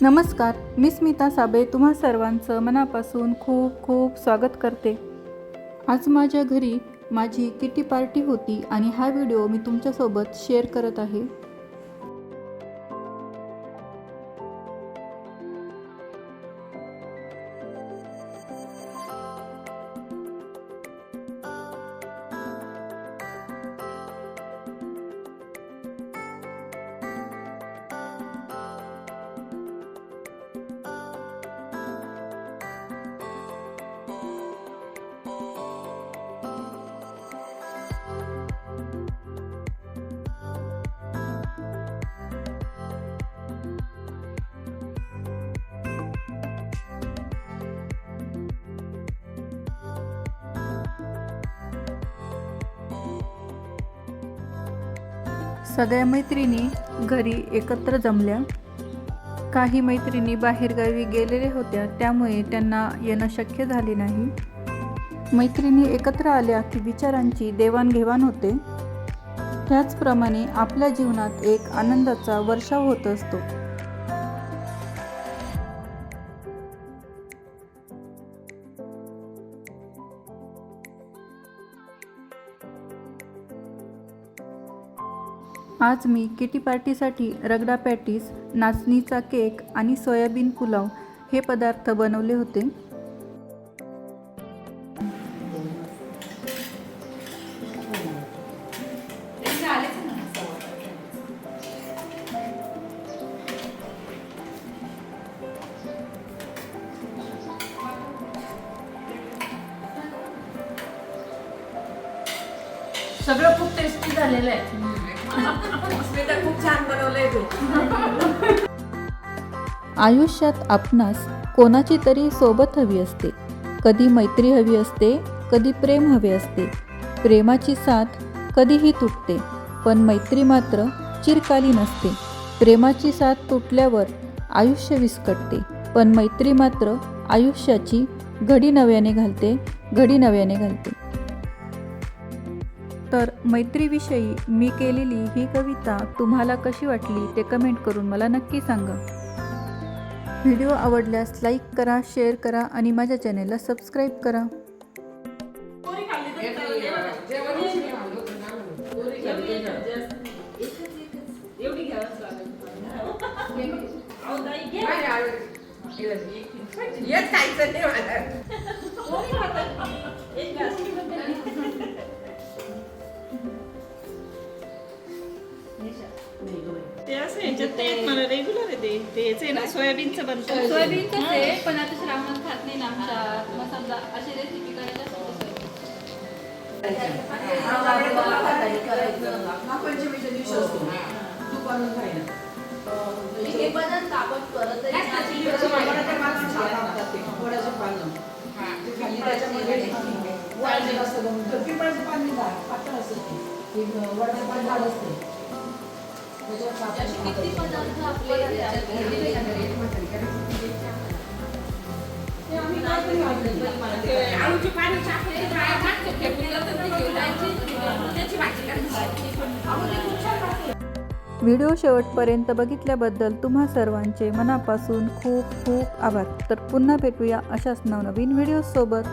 नमस्कार मी स्मिता साबे तुम्हा सर्वांचं मनापासून खूप खूप स्वागत करते. आज माझ्या घरी माझी किटी पार्टी होती आणि हा व्हिडिओ मी तुमच्यासोबत शेअर करत आहे. सगळ्या मैत्रिणी घरी एकत्र जमल्या. काही मैत्रिणी बाहेरगावी गेलेल्या होत्या त्यामुळे त्यांना येणं शक्य झाले नाही. मैत्रिणी एकत्र आल्या की विचारांची देवाणघेवाण होते. त्याचप्रमाणे आपल्या जीवनात एक आनंदाचा वर्षाव होत असतो. आज मी किटी पार्टीसाठी रगडा पॅटीस नाचणीचा केक आणि सोयाबीन पुलाव हे पदार्थ बनवले होते. सगळं खूप टेस्टी झालेलं आहे. खूप छान बनवलंय तू. आयुष्यात आपणास कोणाची तरी सोबत हवी असते. कधी मैत्री हवी असते कधी प्रेम हवे असते. प्रेमाची साथ कधीही तुटते पण मैत्री मात्र चिरकालीन असते प्रेमाची साथ तुटल्यावर आयुष्य विस्कटते पण मैत्री मात्र आयुष्याची घडी नव्याने घालते घडी नव्याने घालते. तर मैत्रीविषयी मी केलेली ही कविता तुम्हाला कशी वाटली ते कमेंट करून मला नक्की सांगा. व्हिडिओ आवडल्यास लाईक करा शेअर करा आणि माझ्या चॅनेलला सबस्क्राईब करा. ते असं ह्याच्यात ते मला रेग्युलर आहे ते. तेच आहे ना सोयाबीनचं बनतं सोयाबीनच आहे पण आता श्रावणात खात नाही ना आमच्या. मग समजा अशी रेसिपी करायला असते महापंचमीच्या दिवशी असतो खायला हे बदल करत त्याच्यामध्ये झाड, पातळ असतं वडाचं पान झाड असतं. आळूची टाकले, त्याची भाजी करायची. व्हिडिओ शेवटपर्यंत बघितल्याबद्दल तुम्हा सर्वांचे मनापासून खूप खूप आभार. तर पुन्हा भेटूया अशाच नवनवीन व्हिडिओसोबत.